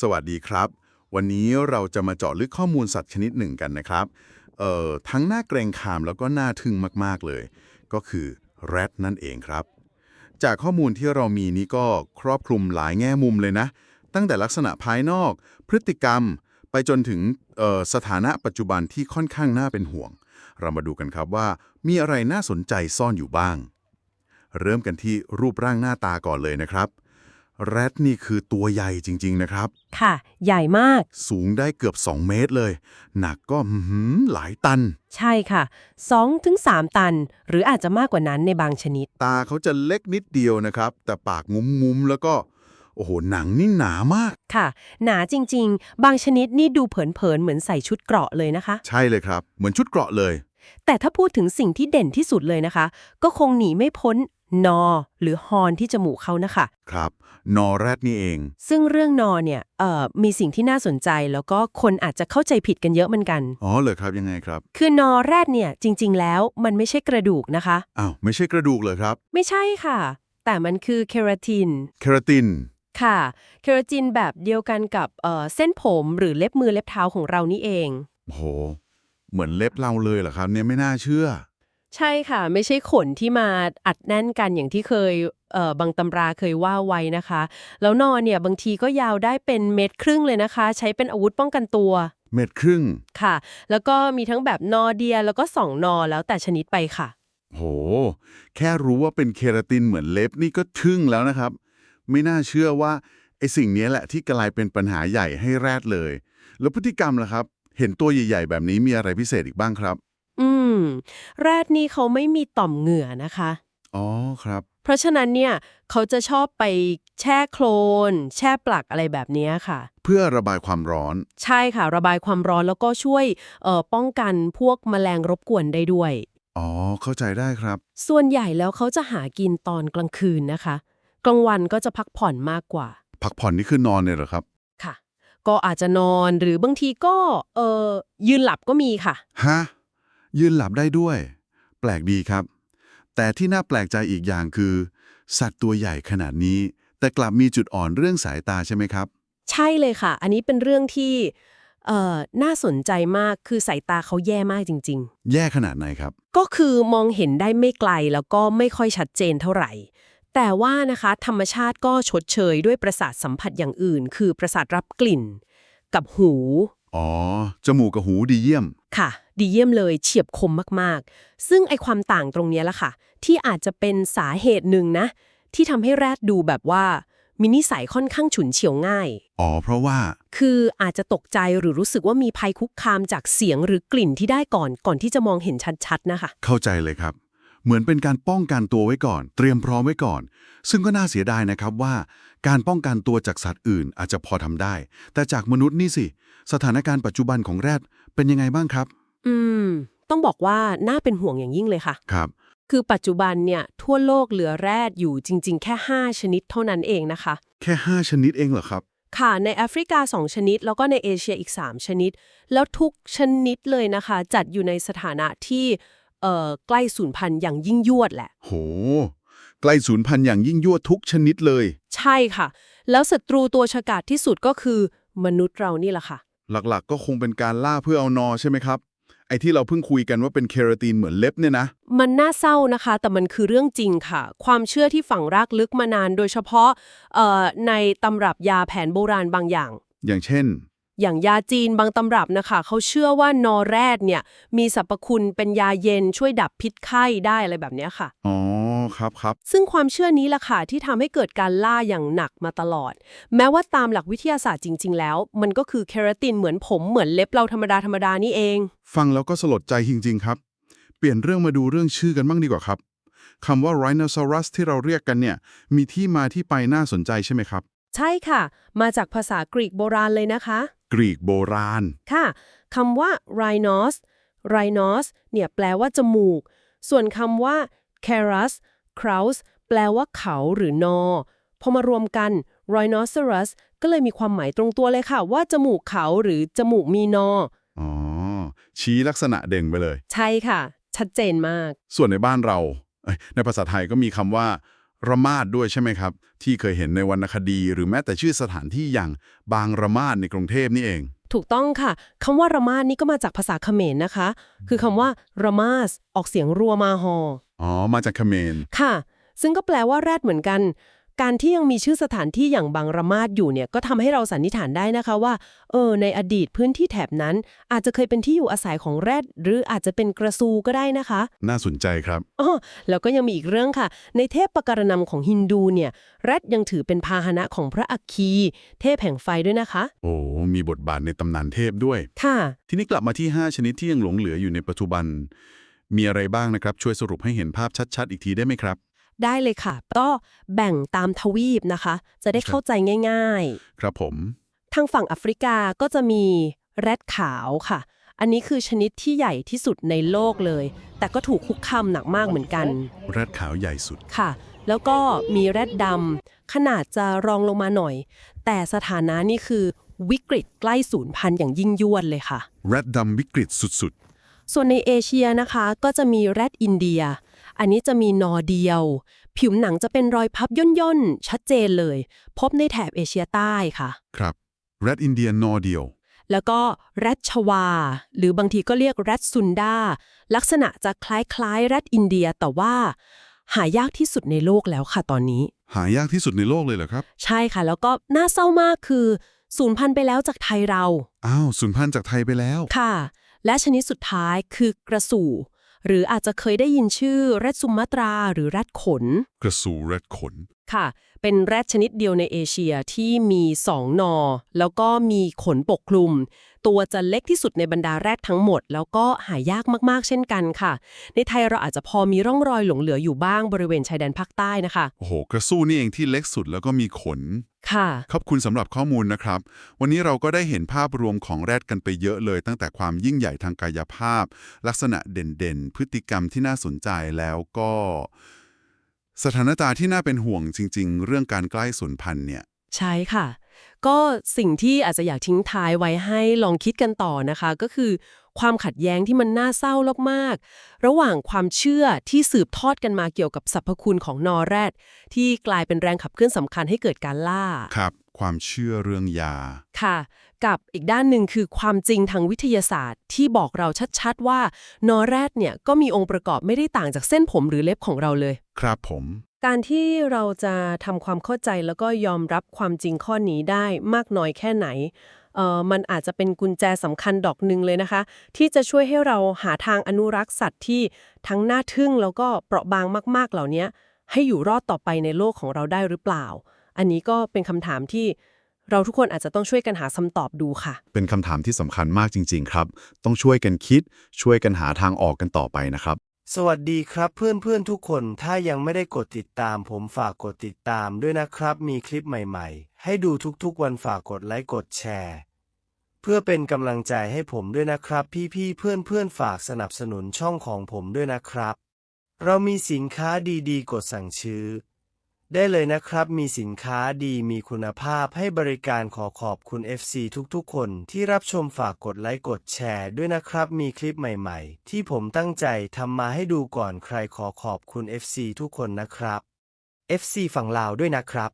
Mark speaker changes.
Speaker 1: สวัสดีครับ วันนี้เราจะมาเจาะลึกข้อมูลสัตว์ชนิดหนึ่งกันนะครับเอ่อทั้งน่าเกรงขามแล้วก็น่าทึ่งมาก ๆ เลย ก็คือแรดนั่นเองครับ จากข้อมูลที่เรามีนี้ก็ครอบคลุมหลายแง่มุมเลยนะ ตั้งแต่ลักษณะภายนอก พฤติกรรม ไปจนถึงเอ่อสถานะปัจจุบันที่ค่อนข้างน่าเป็นห่วง เรามาดูกันครับว่า มีอะไรน่าสนใจซ่อนอยู่บ้าง เริ่มกันที่รูปร่างหน้าตาก่อนเลยนะครับ แรดนี่คือตัวใหญ่จริง ๆ นะครับ
Speaker 2: ค่ะ ใหญ่มาก
Speaker 1: สูงได้เกือบ 2 เมตรเลย หนักก็อื้อหือหลายตัน
Speaker 2: ใช่ค่ะ2ถึง3ตัน หรืออาจจะมากกว่านั้นในบางชนิด
Speaker 1: ตาเขาจะเล็กนิดเดียวนะครับ แต่ปากงุ้มๆแล้วก็ โอ้โห หนังนี่หนามาก
Speaker 2: ค่ะ หนาจริง ๆ บางชนิดนี่ดูเผินๆ เหมือนใส่ชุดเกราะเลยนะคะ
Speaker 1: ใช่เลยครับ เหมือนชุดเกราะเลย
Speaker 2: แต่ถ้าพูดถึงสิ่งที่เด่นที่สุดเลยนะคะ ก็คงหนีไม่พ้น นอ หรือฮอนที่จมูกเขานะคะ
Speaker 1: ครับ นอแรดนี่เอง
Speaker 2: ซึ่งเรื่องนอเนี่ยเอ่อมีสิ่งที่น่าสนใจแล้วก็คนอาจจะเข้าใจผิดกันเยอะเหมือนกัน
Speaker 1: อ๋อเหรอครับยังไงครับ
Speaker 2: คือนอแรดเนี่ยจริง ๆ แล้วมันไม่ใช่กระดูกนะคะ
Speaker 1: อ้าวไม่ใช่กระดูกเลยครับ
Speaker 2: ไม่ใช่ค่ะ แต่มันคือเคราติน
Speaker 1: เคราติน
Speaker 2: ค่ะ เคราตินแบบเดียวกันกับเอ่อเส้นผมหรือเล็บมือเล็บเท้าของเรานี่เอง
Speaker 1: โห เหมือนเล็บเราเลยเหรอครับเนี่ยไม่น่าเชื่อ
Speaker 2: ใช่ค่ะ ไม่ใช่ขนที่มาอัดแน่นกันอย่างที่เคยเอ่อบางตำราเคยว่าไว้นะคะ แล้วนอนเนี่ยบางทีก็ยาวได้เป็นเมตรครึ่งเลยนะคะ ใช้เป็นอาวุธป้องกันตัว
Speaker 1: เม็ดครึ่ง
Speaker 2: ค่ะ แล้วก็มีทั้งแบบนอเดียแล้วก็สองนอแล้วแต่ชนิดไปค่ะ
Speaker 1: โห แค่รู้ว่าเป็นเคราตินเหมือนเล็บนี่ก็ทึ่งแล้วนะครับ ไม่น่าเชื่อว่าไอสิ่งนี้แหละที่กลายเป็นปัญหาใหญ่ให้แรดเลย แล้วพฤติกรรมล่ะครับ เห็นตัวใหญ่ ๆ แบบนี้มีอะไรพิเศษอีกบ้างครับ
Speaker 2: อืม แรดนี่เขาไม่มีต่อมเหงื่อนะคะ
Speaker 1: อ๋อครับ
Speaker 2: เพราะฉะนั้นเนี่ยเขาจะชอบไปแช่โคลน แช่ปลักอะไรแบบเนี้ยค่ะ
Speaker 1: เพื่อระบายความร้อน
Speaker 2: ใช่ค่ะ ระบายความร้อนแล้วก็ช่วยเอ่อป้องกันพวกแมลงรบกวนได้ด้วย
Speaker 1: อ๋อ เข้าใจได้ครับ
Speaker 2: ส่วนใหญ่แล้วเขาจะหากินตอนกลางคืนนะคะ กลางวันก็จะพักผ่อนมากกว่า
Speaker 1: พักผ่อนนี่คือนอนเนี่ยเหรอครับ
Speaker 2: ค่ะ ก็อาจจะนอนหรือบางทีก็เอ่อยืนหลับก็มีค่ะ
Speaker 1: ฮะ ยืนหลับได้ด้วย แปลกดีครับ แต่ที่น่าแปลกใจอีกอย่างคือ สัตว์ตัวใหญ่ขนาดนี้ แต่กลับมีจุดอ่อนเรื่องสายตาใช่ไหมครับ
Speaker 2: ใช่เลยค่ะ อันนี้เป็นเรื่องที่เอ่อน่าสนใจมากคือสายตาเขาแย่มากจริง ๆ
Speaker 1: แย่ขนาดไหนครับ
Speaker 2: ก็คือมองเห็นได้ไม่ไกลแล้วก็ไม่ค่อยชัดเจนเท่าไหร่ แต่ว่านะคะ ธรรมชาติก็ชดเชยด้วยประสาทสัมผัสอย่างอื่น คือประสาทรับกลิ่น กับหู
Speaker 1: อ๋อ จมูกกับหูดีเยี่ยม
Speaker 2: ค่ะ ดีเยี่ยมเลยเฉียบคมมากๆ ซึ่งไอความต่างตรงเนี้ยละค่ะ ที่อาจจะเป็นสาเหตุหนึ่งนะ ที่ทำให้แรดดูแบบว่ามีนิสัยค่อนข้างฉุนเฉียวง่าย
Speaker 1: อ๋อ เพราะว่า
Speaker 2: คืออาจจะตกใจหรือรู้สึกว่ามีภัยคุกคามจากเสียงหรือกลิ่นที่ได้ก่อนก่อนที่จะมองเห็นชัดๆนะคะ
Speaker 1: เข้าใจเลยครับ เหมือนเป็นการป้องกันตัวไว้ก่อน เตรียมพร้อมไว้ก่อน ซึ่งก็น่าเสียดายนะครับว่า การป้องกันตัวจากสัตว์อื่นอาจจะพอทำได้ แต่จากมนุษย์นี่สิ สถานการณ์ปัจจุบันของแรดเป็นยังไงบ้างครับ
Speaker 2: อืม ต้องบอกว่าน่าเป็นห่วงอย่างยิ่งเลยค่ะ
Speaker 1: ครับ
Speaker 2: คือปัจจุบันเนี่ยทั่วโลกเหลือแรดอยู่จริง ๆ แค่ 5 ชนิดเท่านั้นเองนะคะ
Speaker 1: แค่ 5 ชนิดเองเหรอครับ
Speaker 2: ค่ะ ในแอฟริกา 2 ชนิด แล้วก็ในเอเชียอีก 3 ชนิด แล้วทุกชนิดเลยนะคะ จัดอยู่ในสถานะที่ เอ่อใกล้สูญพันธุ์อย่างยิ่งยวดแหละ
Speaker 1: โห ใกล้สูญพันธุ์อย่างยิ่งยวดทุกชนิดเลย
Speaker 2: ใช่ค่ะ แล้วศัตรูตัวฉกาจที่สุดก็คือมนุษย์เรานี่แหละค่ะ
Speaker 1: หลักๆ ก็คงเป็นการล่าเพื่อเอานอใช่ไหมครับ ไอ้ที่เราเพิ่งคุยกันว่าเป็นเคราตินเหมือนเล็บเนี่ยนะ
Speaker 2: มันน่าเศร้านะคะ แต่มันคือเรื่องจริงค่ะ ความเชื่อที่ฝังรากลึกมานานโดยเฉพาะเอ่อในตำรับยาแผนโบราณบางอย่าง
Speaker 1: อย่างเช่น
Speaker 2: อย่างยาจีนบางตำรับนะคะ เขาเชื่อว่านอแรดเนี่ย มีสรรพคุณเป็นยาเย็นช่วยดับพิษไข้ได้อะไรแบบเนี้ยค่ะ
Speaker 1: อ๋อ ครับครับ
Speaker 2: ซึ่งความเชื่อนี้ล่ะค่ะ ที่ทำให้เกิดการล่าอย่างหนักมาตลอด แม้ว่าตามหลักวิทยาศาสตร์จริง ๆ แล้ว มันก็คือเคราตินเหมือนผมเหมือนเล็บเราธรรมดาธรรมดานี่เอง
Speaker 1: ฟังแล้วก็สลดใจจริง ๆ ครับ เปลี่ยนเรื่องมาดูเรื่องชื่อกันบ้างดีกว่าครับคำว่า rhinoceros ที่เราเรียกกันเนี่ยมีที่มาที่ไปน่าสนใจใช่ไหมครับ
Speaker 2: ใช่ค่ะ มาจากภาษากรีกโบราณเลยนะคะ
Speaker 1: กรีกโบราณ
Speaker 2: ค่ะคำว่า rhinos rhinos เนี่ยแปลว่าจมูก ส่วนคำว่า carus kraus แปลว่าเขาหรือนอ พอมารวมกัน rhinoceros ก็เลยมีความหมายตรงตัวเลยค่ะ ว่าจมูกเขาหรือจมูกมีนอ
Speaker 1: อ๋อ ชี้ลักษณะเด่งไปเลย
Speaker 2: ใช่ค่ะ ชัดเจนมาก
Speaker 1: ส่วนในบ้านเราเอ้ยในภาษาไทยก็มีคำว่า ระมาดด้วยใช่ไหมครับ ที่เคยเห็นในวรรณคดี หรือแม้แต่ชื่อสถานที่อย่างบางระมาดในกรุงเทพนี่เอง
Speaker 2: ถูกต้องค่ะ คำว่าระมาดนี่ก็มาจากภาษาเขมรนะคะ คือคำว่าระมาสออกเสียงรัวมาฮอ
Speaker 1: อ๋อมาจากเขมร
Speaker 2: ค่ะ ซึ่งก็แปลว่าแรดเหมือนกัน การที่ยังมีชื่อสถานที่อย่างบางระมาดอยู่เนี่ยก็ทำให้เราสันนิษฐานได้นะคะว่าเออในอดีตพื้นที่แถบนั้น อาจจะเคยเป็นที่อยู่อาศัยของแรด หรืออาจจะเป็นกระซูก็ได้นะคะ
Speaker 1: น่าสนใจครับ
Speaker 2: อ๋อแล้วก็ยังมีอีกเรื่องค่ะ ในเทพปการนำของฮินดูเนี่ยแรดยังถือเป็นพาหนะของพระอัคคี เทพแห่งไฟด้วยนะคะ
Speaker 1: โอ้มีบทบาทในตำนานเทพด้วย
Speaker 2: ค่ะ
Speaker 1: ทีนี้กลับมาที่ 5 ชนิดที่ยังหลงเหลืออยู่ในปัจจุบันมีอะไรบ้างนะครับ ช่วยสรุปให้เห็นภาพชัด ๆ อีกทีได้ไหมครับ
Speaker 2: ได้เลยค่ะ ก็แบ่งตามทวีปนะคะ จะได้เข้าใจง่าย ๆ
Speaker 1: ครับผม
Speaker 2: ทางฝั่งแอฟริกาก็จะมีแรดขาวค่ะ อันนี้คือชนิดที่ใหญ่ที่สุดในโลกเลย แต่ก็ถูกคุกคามหนักมากเหมือนกัน
Speaker 1: แรดขาวใหญ่สุด
Speaker 2: ค่ะ แล้วก็มีแรดดำขนาดจะรองลงมาหน่อย แต่สถานะนี่คือวิกฤตใกล้สูญพันธุ์อย่างยิ่งยวดเลยค่ะ
Speaker 1: แรดดำวิกฤตสุด
Speaker 2: ส่วนในเอเชียนะคะก็จะมีแรดอินเดีย อันนี้จะมีนอเดียว ผิวหนังจะเป็นรอยพับย่นๆ ชัดเจนเลย พบในแถบเอเชียใต้ค่ะ
Speaker 1: ๆครับแรดอินเดียนอเดียว
Speaker 2: แล้วก็แรดชวา หรือบางทีก็เรียกแรดซุนดาลักษณะจะคล้ายๆแรดอินเดียแต่ว่า หายากที่สุดในโลกแล้วค่ะตอนนี้
Speaker 1: หายากที่สุดในโลกเลยเหรอครับ
Speaker 2: ใช่ค่ะ แล้วก็น่าเศร้ามากคือสูญพันธุ์ไปแล้วจากไทยเรา
Speaker 1: อ้าวสูญพันธุ์จากไทยไปแล้ว
Speaker 2: ค่ะ และชนิดสุดท้ายคือกระสู่ หรืออาจจะเคยได้ยินชื่อแรดซุมาตราหรือแรดขน
Speaker 1: กระสูแรดขน
Speaker 2: ค่ะ เป็นแรดชนิดเดียวในเอเชียที่มีสองนอ แล้วก็มีขนปกคลุม ตัวจะเล็กที่สุดในบรรดาแรดทั้งหมด แล้วก็หายากมากๆ เช่นกันค่ะ ในไทยเราอาจจะพอมีร่องรอยหลงเหลืออยู่บ้างบริเวณชายแดนภาคใต้นะคะ
Speaker 1: โอ้โห กระสู้นี่เองที่เล็กสุดแล้วก็มีขน
Speaker 2: ค่ะ
Speaker 1: ขอบคุณสำหรับข้อมูลนะครับ วันนี้เราก็ได้เห็นภาพรวมของแรดกันไปเยอะเลย ตั้งแต่ความยิ่งใหญ่ทางกายภาพ ลักษณะเด่นๆ พฤติกรรมที่น่าสนใจแล้วก็ สถานการณ์ที่น่าเป็นห่วงจริง ๆ เรื่องการใกล้สูญพันธุ์เนี่ย
Speaker 2: ใช่ค่ะ ก็สิ่งที่อาจจะอยากทิ้งท้ายไว้ให้ลองคิดกันต่อนะคะ ก็คือ ความขัดแย้งที่มันน่าเศร้ามากๆระหว่างความเชื่อที่สืบทอดกันมาเกี่ยวกับสรรพคุณของนอแรด ที่กลายเป็นแรงขับเคลื่อนสำคัญให้เกิดการล่า
Speaker 1: ครับ ความเชื่อเรื่องยา
Speaker 2: ค่ะ กับอีกด้านหนึ่งคือความจริงทางวิทยาศาสตร์ ที่บอกเราชัดๆว่านอแรดเนี่ยก็มีองค์ประกอบไม่ได้ต่างจากเส้นผมหรือเล็บของเราเลย
Speaker 1: ครับผม
Speaker 2: การที่เราจะทำความเข้าใจแล้วก็ยอมรับความจริงข้อนี้ได้มากน้อยแค่ไหนเอ่อมันอาจจะเป็นกุญแจสำคัญดอกหนึ่งเลยนะคะ ที่จะช่วยให้เราหาทางอนุรักษ์สัตว์ที่ทั้งน่าทึ่งแล้วก็เปราะบางมาก ๆเหล่านี้ให้อยู่รอดต่อไปในโลกของเราได้หรือเปล่า อันนี้ก็เป็นคำถามที่เราทุกคนอาจจะต้องช่วยกันหาคำตอบดูค่ะ
Speaker 3: เป็นคำถามที่สำคัญมากจริง ๆ ครับ ต้องช่วยกันคิด ช่วยกันหาทางออกกันต่อไปนะครับ
Speaker 4: สวัสดีครับเพื่อนๆทุกคนถ้ายังไม่ได้กดติดตามผมฝากกดติดตามด้วยนะครับ มีคลิปใหม่ๆ ให้ดูทุกๆวันฝากกดไลค์กดแชร์ เพื่อเป็นกำลังใจให้ผมด้วยนะครับ พี่ๆเพื่อนๆฝากสนับสนุนช่องของผมด้วยนะครับ เรามีสินค้าดีๆ กดสั่งซื้อ ได้เลยนะครับ มีสินค้าดีมีคุณภาพให้บริการขอขอบคุณ FC ทุกๆ คนที่รับชมฝากกดไลค์กดแชร์ด้วยนะครับ มีคลิปใหม่ๆ ที่ผมตั้งใจทำมาให้ดูก่อนใครขอขอบคุณ FC ทุกคนนะครับ FC ฝั่งลาวด้วยนะครับ